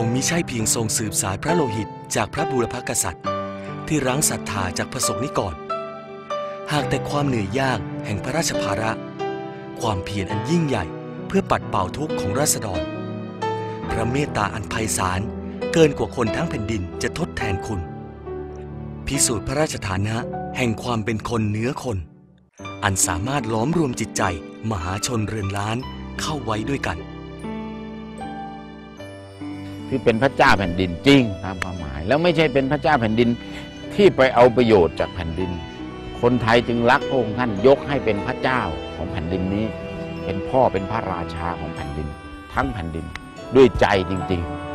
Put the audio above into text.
คงมิใช่เพียงทรงสืบสายพระโลหิตจากพระบูรพกษัตริย์ ที่รั้งศรัทธาจากพระสงฆ์นิกร หากแต่ความเหนื่อยยากแห่งพระราชภาระ ความเพียรอันยิ่งใหญ่เพื่อปัดเป่าทุกข์ของราษฎร พระเมตตาอันไพศาลเกินกว่าคนทั้งแผ่นดินจะทดแทนคุณ พิสูจน์พระราชฐานะแห่งความเป็นคนเนื้อคน อันสามารถล้อมรวมจิตใจมหาชนเรือนล้านเข้าไว้ด้วยกัน คือเป็นพระเจ้าแผ่นดินจริงตามความหมาย แล้วไม่ใช่เป็นพระเจ้าแผ่นดินที่ไปเอาประโยชน์จากแผ่นดิน คนไทยจึงรักพระองค์ท่านยกให้เป็นพระเจ้าของแผ่นดินนี้ เป็นพ่อเป็นพระราชาของแผ่นดิน ทั้งแผ่นดินด้วยใจจริง ๆ